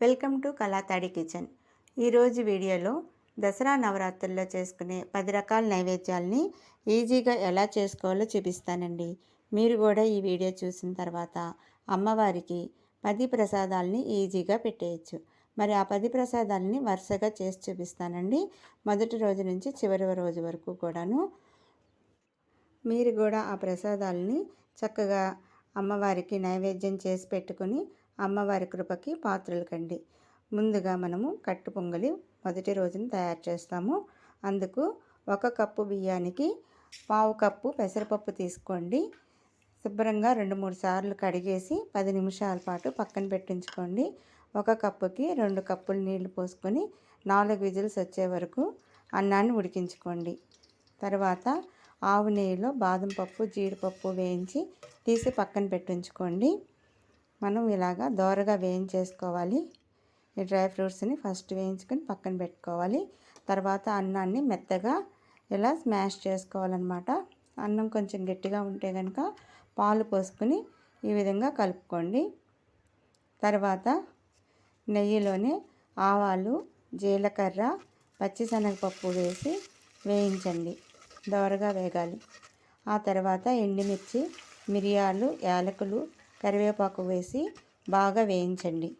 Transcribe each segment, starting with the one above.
Welcome to కళాతాడి kitchen. ఈరోజు వీడియోలో దసరా నవరాత్రుల్లో చేసుకునే పది రకాల నైవేద్యాలని ఈజీగా ఎలా చేసుకోవాలో చూపిస్తానండి. మీరు కూడా ఈ వీడియో చూసిన తర్వాత అమ్మవారికి పది ప్రసాదాలని ఈజీగా పెట్టేయచ్చు. మరి ఆ పది ప్రసాదాలని వరుసగా చేసి చూపిస్తానండి. మొదటి రోజు నుంచి చివరి రోజు వరకు కూడాను మీరు కూడా ఆ ప్రసాదాలని చక్కగా అమ్మవారికి నైవేద్యం చేసి పెట్టుకుని అమ్మవారి కృపకి పాత్రలు కండి. ముందుగా మనము కట్టు పొంగలి మొదటి రోజున తయారు చేస్తాము. అందుకు ఒక కప్పు బియ్యానికి పావు కప్పు పెసరపప్పు తీసుకోండి. శుభ్రంగా రెండు మూడు సార్లు కడిగేసి పది నిమిషాల పాటు పక్కన పెట్టించుకోండి. ఒక కప్పుకి రెండు కప్పులు నీళ్ళు పోసుకొని నాలుగు విజిల్స్ వచ్చే వరకు అన్నాన్ని ఉడికించుకోండి. తర్వాత ఆవు నెయ్యిలో బాదం పప్పు జీడిపప్పు వేయించి తీసి పక్కన పెట్టించుకోండి. మనం ఇలాగా దోరగా వేయించేసుకోవాలి. ఈ డ్రై ఫ్రూట్స్ని ఫస్ట్ వేయించుకొని పక్కన పెట్టుకోవాలి. తర్వాత అన్నాన్ని మెత్తగా ఇలా స్మాష్ చేసుకోవాలన్నమాట. అన్నం కొంచెం గట్టిగా ఉంటే కనుక పాలు పోసుకొని ఈ విధంగా కలుపుకోండి. తర్వాత నెయ్యిలోనే ఆవాలు జీలకర్ర పచ్చిశనగపప్పు వేసి వేయించండి. దోరగా వేగాలి. ఆ తర్వాత ఎండుమిర్చి మిరియాలు యాలకులు కరివేపాకు వేసి బాగా వేయించండి.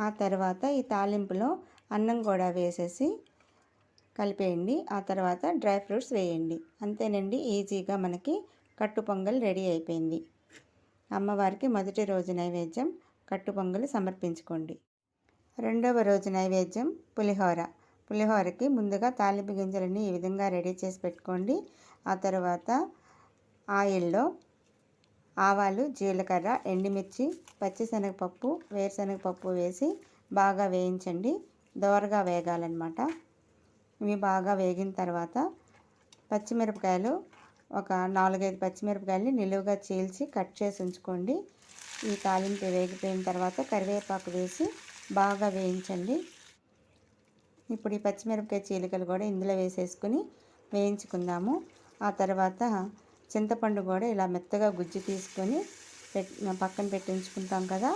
ఆ తర్వాత ఈ తాలింపులో అన్నం కూడా వేసేసి కలిపేయండి. ఆ తర్వాత డ్రై ఫ్రూట్స్ వేయండి. అంతేనండి ఈజీగా మనకి కట్టు పొంగల్ రెడీ అయిపోయింది. అమ్మవారికి మొదటి రోజు నైవేద్యం కట్టు పొంగల్ సమర్పించుకోండి. రెండవ రోజు నైవేద్యం పులిహోర. పులిహోరకి ముందుగా తాలింపు గింజలన్నీ ఈ విధంగా రెడీ చేసి పెట్టుకోండి. ఆ తర్వాత ఆయిల్లో ఆవాలు జీలకర్ర ఎండుమిర్చి పచ్చిశనగపప్పు వేరుశనగపప్పు వేసి బాగా వేయించండి. దోరగా వేగాలన్నమాట. ఇవి బాగా వేగిన తర్వాత పచ్చిమిరపకాయలు ఒక నాలుగైదు పచ్చిమిరపకాయలు నిలువుగా చీల్చి కట్ చేసి ఉంచుకోండి. ఈ తాలింపు వేగిపోయిన తర్వాత కరివేపాకు వేసి బాగా వేయించండి. ఇప్పుడు ఈ పచ్చిమిరపకాయ చీలికలు కూడా ఇందులో వేసేసుకుని వేయించుకుందాము. ఆ తర్వాత చింతపండు కూడా ఇలా మెత్తగా గుజ్జు తీసుకొని పక్కన పెట్టించుకుంటాం కదా.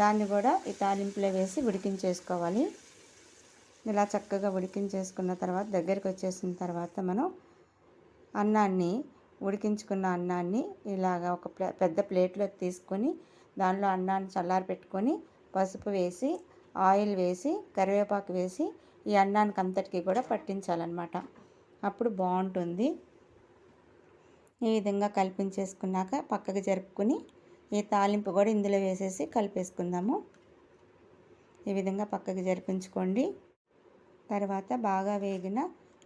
దాన్ని కూడా ఈ తాలింపులో వేసి ఉడికించేసుకోవాలి. ఇలా చక్కగా ఉడికించేసుకున్న తర్వాత దగ్గరికి వచ్చేసిన తర్వాత మనం అన్నాన్ని ఉడికించుకున్న అన్నాన్ని ఇలాగా ఒక పెద్ద ప్లేట్లోకి తీసుకొని దానిలో అన్నాన్ని చల్లారి పెట్టుకొని పసుపు వేసి ఆయిల్ వేసి కరివేపాకు వేసి ఈ అన్నానికి అంతటికి కూడా పట్టించాలన్నమాట. అప్పుడు బాగుంటుంది. ఈ విధంగా కలిపించేసుకున్నాక పక్కకు జరుపుకుని ఈ తాలింపు కూడా ఇందులో వేసేసి కలిపేసుకుందాము. ఈ విధంగా పక్కకు జరిపించుకోండి. తర్వాత బాగా వేగిన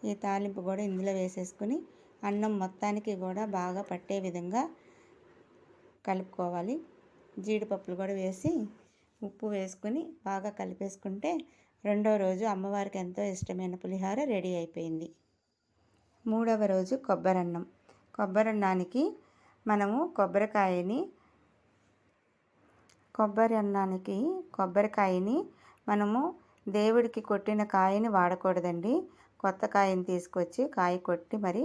ఈ తాలింపు కూడా ఇందులో వేసేసుకుని అన్నం మొత్తానికి కూడా బాగా పట్టే విధంగా కలుపుకోవాలి. జీడిపప్పులు కూడా వేసి ఉప్పు వేసుకుని బాగా కలిపేసుకుంటే రెండో రోజు అమ్మవారికి ఎంతో ఇష్టమైన పులిహోర రెడీ అయిపోయింది. మూడవ రోజు కొబ్బరన్నం కొబ్బరన్నానికి మనము కొబ్బరికాయని కొబ్బరి అన్నానికి కొబ్బరికాయని మనము దేవుడికి కొట్టిన కాయని వాడకూడదండి. కొత్త కాయని తీసుకొచ్చి కాయ కొట్టి మరి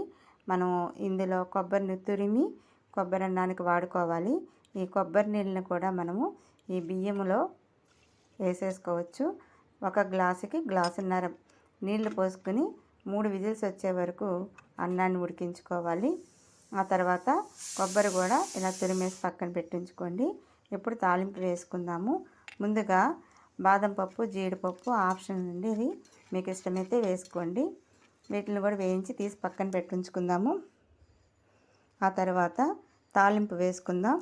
మనం ఇందులో కొబ్బరిని తురిమి కొబ్బరి అన్నానికి వాడుకోవాలి. ఈ కొబ్బరి నీళ్ళని కూడా మనము ఈ బియ్యములో వేసేసుకోవచ్చు. ఒక గ్లాసుకి గ్లాసున్నర నీళ్ళు పోసుకొని మూడు విజిల్స్ వచ్చే వరకు అన్నాన్ని ఉడికించుకోవాలి. ఆ తర్వాత కొబ్బరి కూడా ఇలా తురిమేసి పక్కన పెట్టించుకోండి. ఇప్పుడు తాలింపు వేసుకుందాము. ముందుగా బాదం పప్పు జీడిపప్పు ఆప్షన్ అండి ఇది మీకు ఇష్టమైతే వేసుకోండి. వీటిని కూడా వేయించి తీసి పక్కన పెట్టించుకుందాము. ఆ తర్వాత తాలింపు వేసుకుందాం.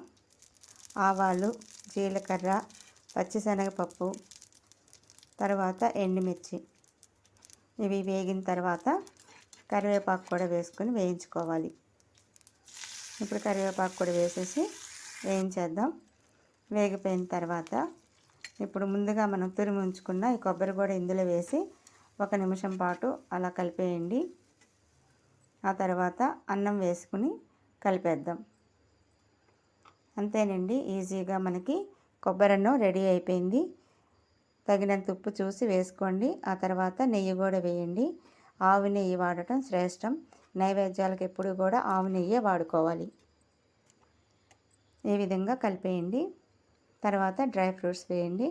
ఆవాలు జీలకర్ర పచ్చిశనగపప్పు తర్వాత ఎండుమిర్చి. ఇవి వేగిన తర్వాత కరివేపాకు కూడా వేసుకొని వేయించుకోవాలి. ఇప్పుడు కరివేపాకు కూడా వేసేసి వేయించేద్దాం. వేగిపోయిన తర్వాత ఇప్పుడు ముందుగా మనం తురిమి ఉంచుకున్న ఈ కొబ్బరి కూడా ఇందులో వేసి ఒక నిమిషం పాటు అలా కలిపేయండి. ఆ తర్వాత అన్నం వేసుకుని కలిపేద్దాం. అంతేనండి ఈజీగా మనకి కొబ్బరి అన్నం రెడీ అయిపోయింది. తగినంత ఉప్పు చూసి వేసుకోండి. ఆ తర్వాత నెయ్యి కూడా వేయండి. ఆవు నెయ్యి వాడటం శ్రేష్టం. నైవేద్యాలకు ఎప్పుడు కూడా ఆవు నెయ్యే వాడుకోవాలి. ఈ విధంగా కలిపేయండి? తర్వాత డ్రై ఫ్రూట్స్ వేయండి.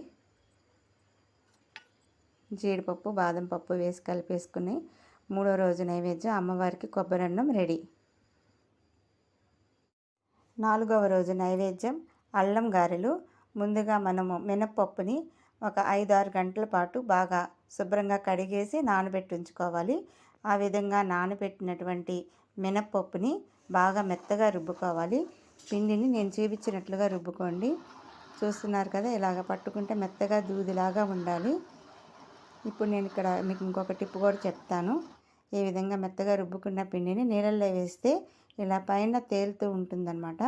జీడిపప్పు బాదం పప్పు వేసి కలిపేసుకుని మూడో రోజు నైవేద్యం అమ్మవారికి కొబ్బరి అన్నం రెడీ. నాలుగవ రోజు నైవేద్యం అల్లం గారెలు. ముందుగా మనము మినప్పప్పుని ఒక ఐదు ఆరు గంటల పాటు బాగా శుభ్రంగా కడిగేసి నానబెట్టి ఉంచుకోవాలి ఆ విధంగా నానబెట్టినటువంటి మినప్పప్పుని బాగా మెత్తగా రుబ్బుకోవాలి. పిండిని నేను చూపించినట్లుగా రుబ్బుకోండి. చూస్తున్నారు కదా ఇలాగ పట్టుకుంటే మెత్తగా దూదిలాగా ఉండాలి. ఇప్పుడు నేను ఇక్కడ మీకు ఇంకొక టిప్ కూడా చెప్తాను. ఈ విధంగా మెత్తగా రుబ్బుకున్న పిండిని నీళ్ళల్లో వేస్తే ఇలా పైన తేలుతూ ఉంటుందన్నమాట.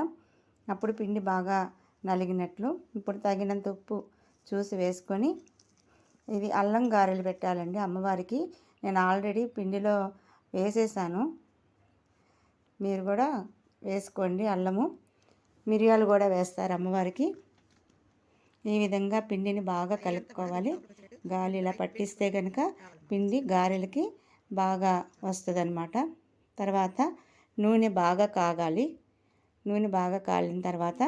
అప్పుడు పిండి బాగా నలిగినట్లు. ఇప్పుడు తగినంత ఉప్పు చూసి వేసుకొని ఇది అల్లం గారెలు పెట్టాలండి అమ్మవారికి. నేను ఆల్రెడీ పిండిలో వేసేసాను. మీరు కూడా వేసుకోండి అల్లము. మిరియాలు కూడా వేస్తారు అమ్మవారికి. ఈ విధంగా పిండిని బాగా కలుపుకోవాలి. గాలి ఇలా పట్టిస్తే కనుక పిండి గారెలకి బాగా వస్తుంది తర్వాత నూనె బాగా కాగాలి. నూనె బాగా కాలిన తర్వాత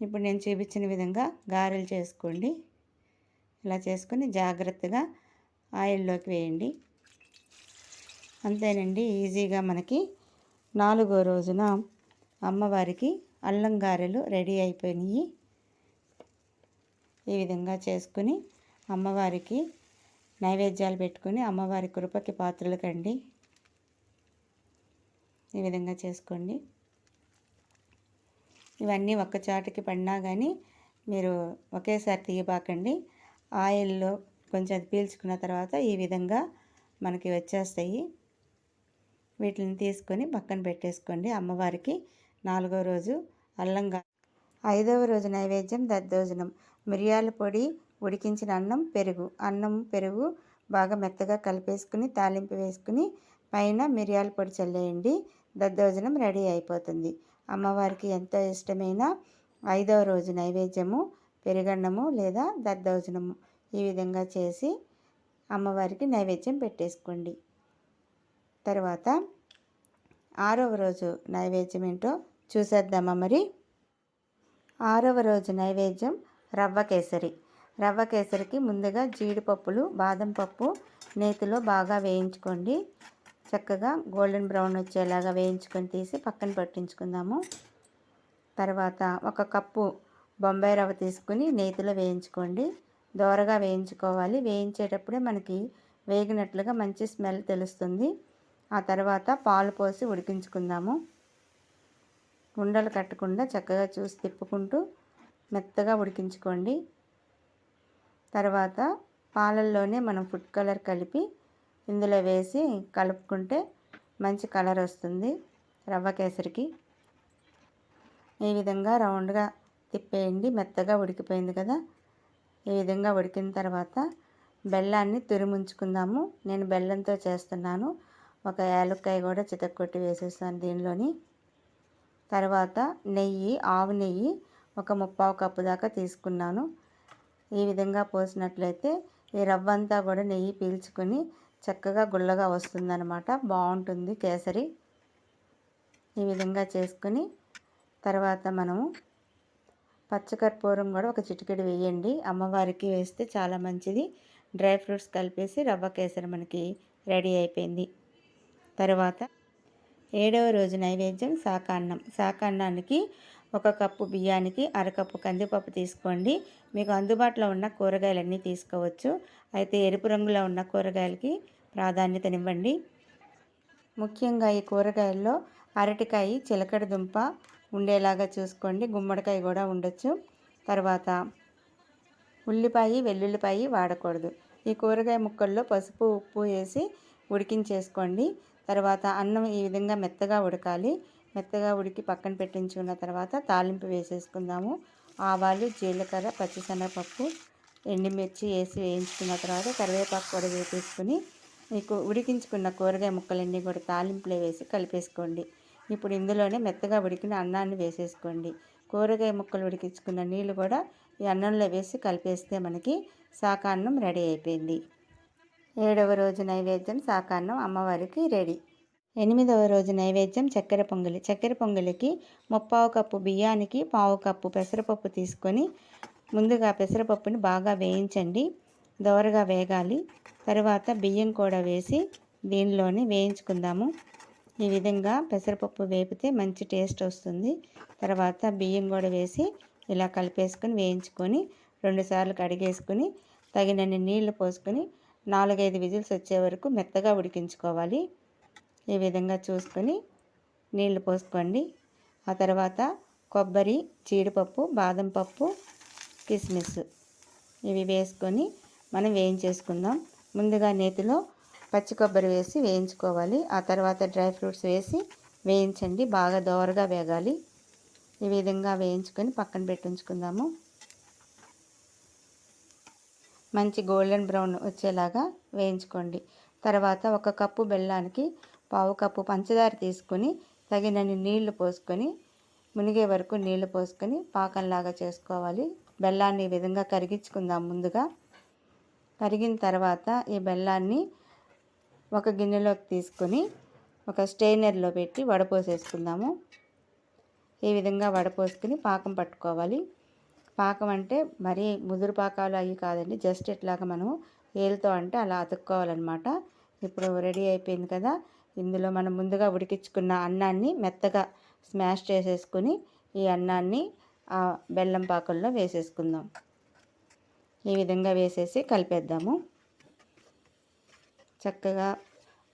ఇప్పుడు నేను చూపించిన విధంగా గారెలు చేసుకోండి. ఇలా చేసుకొని జాగ్రత్తగా ఆయిల్లోకి వేయండి. అంతేనండి ఈజీగా మనకి నాలుగో రోజున అమ్మవారికి అల్లం గారెలు రెడీ అయిపోయినాయి. ఈ విధంగా చేసుకుని అమ్మవారికి నైవేద్యాలు పెట్టుకుని అమ్మవారి కృపకి పాత్రలు కండి. ఈ విధంగా చేసుకోండి. ఇవన్నీ ఒక్క చాటుకి పడినా కానీ మీరు ఒకేసారి తీయబాకండి. ఆయిల్లో కొంచెం అది పీల్చుకున్న తర్వాత ఈ విధంగా మనకి వచ్చేస్తాయి. వీటిని తీసుకొని పక్కన పెట్టేసుకోండి. అమ్మవారికి నాలుగో రోజు అల్లంగా ఐదవ రోజు నైవేద్యం దద్దోజనం మిరియాల పొడి ఉడికించిన అన్నం పెరుగు. అన్నం పెరుగు బాగా మెత్తగా కలిపేసుకుని తాలింపు వేసుకుని పైన మిరియాల పొడి చల్లేయండి. దద్దోజనం రెడీ అయిపోతుంది. అమ్మవారికి ఎంతో ఇష్టమైన ఐదవ రోజు నైవేద్యము పెరుగన్నము లేదా దద్దోజనము. ఈ విధంగా చేసి అమ్మవారికి నైవేద్యం పెట్టేసుకోండి. తర్వాత ఆరవ రోజు నైవేద్యం ఏంటో చూసేద్దామా మరి? ఆరవ రోజు నైవేద్యం రవ్వ కేసరి. రవ్వ కేసరికి ముందుగా జీడిపప్పులు బాదం పప్పు నేతిలో బాగా వేయించుకోండి. చక్కగా గోల్డెన్ బ్రౌన్ వచ్చేలాగా వేయించుకొని తీసి పక్కన పట్టించుకుందాము. తర్వాత ఒక కప్పు బొంబాయి రవ్వ తీసుకుని నేతిలో వేయించుకోండి. దోరగా వేయించుకోవాలి. వేయించేటప్పుడే మనకి వేగినట్లుగా మంచి స్మెల్ తెలుస్తుంది. ఆ తర్వాత పాలు పోసి ఉడికించుకుందాము. ఉండలు కట్టకుండా చక్కగా చూసి తిప్పుకుంటూ మెత్తగా ఉడికించుకోండి. తర్వాత పాలల్లోనే మనం ఫుడ్ కలర్ కలిపి ఇందులో వేసి కలుపుకుంటే మంచి కలర్ వస్తుంది రవ్వ కేసరికి. ఈ విధంగా రౌండ్గా తిప్పేయండి. మెత్తగా ఉడికిపోయింది కదా. ఈ విధంగా ఉడికిన తర్వాత బెల్లాన్ని తురిముంచుకుందాము. నేను బెల్లంతో చేస్తున్నాను. ఒక యాలక్కాయ కూడా చితక్కొట్టి వేసేస్తాను దీనిలోని. తర్వాత నెయ్యి ఆవు నెయ్యి ఒక ముప్పావు కప్పు దాకా తీసుకున్నాను. ఈ విధంగా పోసినట్లయితే ఈ రవ్వ అంతా కూడా నెయ్యి పీల్చుకొని చక్కగా గుల్లగా వస్తుందన్నమాట. బాగుంటుంది కేసరి. ఈ విధంగా చేసుకుని తర్వాత మనము పచ్చకర్పూరం కూడా ఒక చిటికెడు వేయండి. అమ్మవారికి వేస్తే చాలా మంచిది. డ్రై ఫ్రూట్స్ కలిపేసి రవ్వ కేసరి మనకి రెడీ అయిపోయింది. తర్వాత ఏడవ రోజు నైవేద్యం శాకాన్నం. శాకాన్నానికి ఒక కప్పు బియ్యానికి అరకప్పు కందిపప్పు తీసుకోండి. మీకు అందుబాటులో ఉన్న కూరగాయలన్నీ తీసుకోవచ్చు. అయితే ఎరుపు రంగులో ఉన్న కూరగాయలకి ప్రాధాన్యతనివ్వండి. ముఖ్యంగా ఈ కూరగాయల్లో అరటికాయ చిలకడ దుంప ఉండేలాగా చూసుకోండి. గుమ్మడికాయ కూడా ఉండొచ్చు. తర్వాత ఉల్లిపాయ వెల్లుల్లిపాయ వాడకూడదు. ఈ కూరగాయ ముక్కల్లో పసుపు ఉప్పు వేసి ఉడికించేసుకోండి. తర్వాత అన్నం ఈ విధంగా మెత్తగా ఉడకాలి. మెత్తగా ఉడికి పక్కన పెట్టించుకున్న తర్వాత తాలింపు వేసేసుకుందాము. ఆవాలు జీలకర్ర పచ్చిశనగపప్పు ఎండుమిర్చి వేసి వేయించుకున్న తర్వాత కరివేపాకు కూడా వేపేసుకుని మీకు ఉడికించుకున్న కూరగాయ ముక్కలన్నీ కూడా తాలింపులో వేసి కలిపేసుకోండి. ఇప్పుడు ఇందులోనే మెత్తగా ఉడికిన అన్నాన్ని వేసేసుకోండి. కూరగాయ ముక్కలు ఉడికించుకున్న నీళ్ళు కూడా ఈ అన్నంలో వేసి కలిపేస్తే మనకి శాకాన్నం రెడీ అయిపోయింది. ఏడవ రోజు నైవేద్యం శాకాన్నం అమ్మవారికి రెడీ. ఎనిమిదవ రోజు నైవేద్యం చక్కెర పొంగలి. చక్కెర పొంగలికి ముప్పావు కప్పు బియ్యానికి పావు కప్పు పెసరపప్పు తీసుకొని ముందుగా పెసరపప్పుని బాగా వేయించండి. దోరగా వేగాలి. తర్వాత బియ్యం కూడా వేసి దీనిలోనే వేయించుకుందాము. ఈ విధంగా పెసరపప్పు వేపితే మంచి టేస్ట్ వస్తుంది. తర్వాత బియ్యం కూడా వేసి ఇలా కలిపేసుకొని వేయించుకొని రెండుసార్లు కడిగేసుకొని తగినన్ని నీళ్ళు పోసుకొని నాలుగైదు విజిల్స్ వచ్చే వరకు మెత్తగా ఉడికించుకోవాలి. ఈ విధంగా చూసుకొని నీళ్ళు పోసుకోండి. ఆ తర్వాత కొబ్బరి జీడిపప్పు బాదం పప్పు కిస్మిస్ ఇవి వేసుకొని మనం వేయించేసుకుందాం. ముందుగా నేతిలో పచ్చి కొబ్బరి వేసి వేయించుకోవాలి. ఆ తర్వాత డ్రై ఫ్రూట్స్ వేసి వేయించండి. బాగా దోరగా వేగాలి. ఈ విధంగా వేయించుకొని పక్కన పెట్టి ఉంచుకుందాము. మంచి గోల్డెన్ బ్రౌన్ వచ్చేలాగా వేయించుకోండి. తర్వాత ఒక కప్పు బెల్లానికి పావు కప్పు పంచదార తీసుకొని తగినన్ని నీళ్ళు పోసుకొని మునిగే వరకు నీళ్ళు పోసుకొని పాకంలాగా చేసుకోవాలి. బెల్లాన్ని ఈ విధంగా కరిగించుకుందాం ముందుగా. కరిగిన తర్వాత ఈ బెల్లాన్ని ఒక గిన్నెలోకి తీసుకొని ఒక స్టెయినర్లో పెట్టి వడపోసేసుకుందాము. ఈ విధంగా వడపోసుకుని పాకం పట్టుకోవాలి. పాకం అంటే మరీ ముదురు పాకాలు అవి కాదండి జస్ట్ ఇట్లాగా మనం ఏలుతో అంటే అలా అతుక్కోవాలన్నమాట. ఇప్పుడు రెడీ అయిపోయింది కదా ఇందులో మనం ముందుగా ఉడికించుకున్న అన్నాన్ని మెత్తగా స్మాష్ చేసేసుకుని ఈ అన్నాన్ని ఆ బెల్లం పాకంలో వేసేసుకుందాం. ఈ విధంగా వేసేసి కలిపేద్దాము. చక్కగా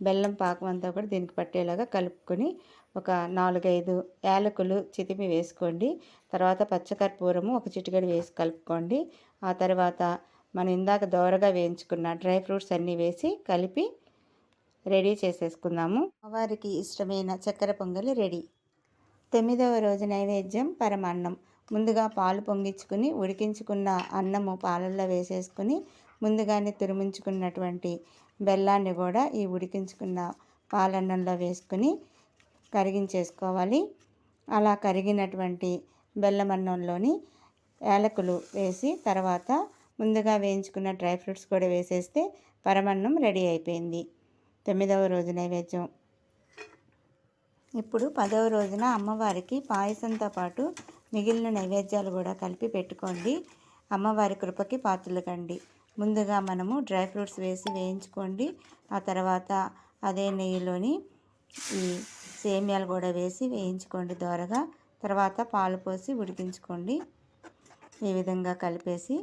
బెల్లం పాకం అంతా కూడా దీనికి పట్టేలాగా కలుపుకొని ఒక నాలుగైదు యాలకులు చితిమి వేసుకోండి. తర్వాత పచ్చకర్పూరము ఒక చిటికెడు వేసి కలుపుకోండి. ఆ తర్వాత మనం ఇందాక దోరగా వేయించుకున్న డ్రై ఫ్రూట్స్ అన్నీ వేసి కలిపి రెడీ చేసేసుకుందాము. వారికి ఇష్టమైన చక్కెర పొంగలి రెడీ. తొమ్మిదవ రోజు నైవేద్యం పరమాన్నం. ముందుగా పాలు పొంగించుకుని ఉడికించుకున్న అన్నము పాలల్లో వేసేసుకుని ముందుగానే తురిమించుకున్నటువంటి బెల్లాన్ని కూడా ఈ ఉడికించుకున్న పాలన్నంలో వేసుకుని కరిగించేసుకోవాలి. అలా కరిగినటువంటి బెల్లం అన్నంలోని యాలకులు వేసి తర్వాత ముందుగా వేయించుకున్న డ్రై ఫ్రూట్స్ కూడా వేసేస్తే పరమన్నం రెడీ అయిపోయింది. తొమ్మిదవ రోజు నైవేద్యం. ఇప్పుడు పదవ రోజున అమ్మవారికి పాయసంతో పాటు మిగిలిన నైవేద్యాలు కూడా కలిపి పెట్టుకోండి. అమ్మవారి కృపకి పాత్రలు కండి. ముందుగా మనము డ్రై ఫ్రూట్స్ వేసి వేయించుకోండి. ఆ తర్వాత అదే నెయ్యిలోని ఈ సేమియాలు కూడా వేసి వేయించుకోండి దోరగా. తర్వాత పాలు పోసి ఉడికించుకోండి. ఈ విధంగా కలిపేసి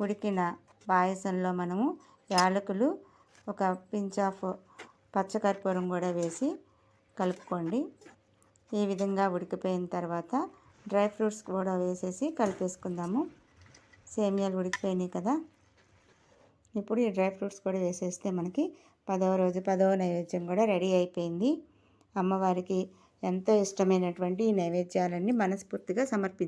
ఉడికిన పాయసంలో మనము యాలకులు ఒక పించ్ ఆఫ్ పచ్చకర్పూరం కూడా వేసి కలుపుకోండి. ఈ విధంగా ఉడికిపోయిన తర్వాత డ్రై ఫ్రూట్స్ కూడా వేసేసి కలిపేసుకుందాము. సేమియాలు ఉడికిపోయినాయి కదా. ఇప్పుడు ఈ డ్రై ఫ్రూట్స్ కూడా వేసేస్తే మనకి పదవ రోజు పదవ నైవేద్యం కూడా రెడీ అయిపోయింది. అమ్మవారికి ఎంతో ఇష్టమైనటువంటి ఈ నైవేద్యాలన్నీ మనస్ఫూర్తిగా సమర్పించారు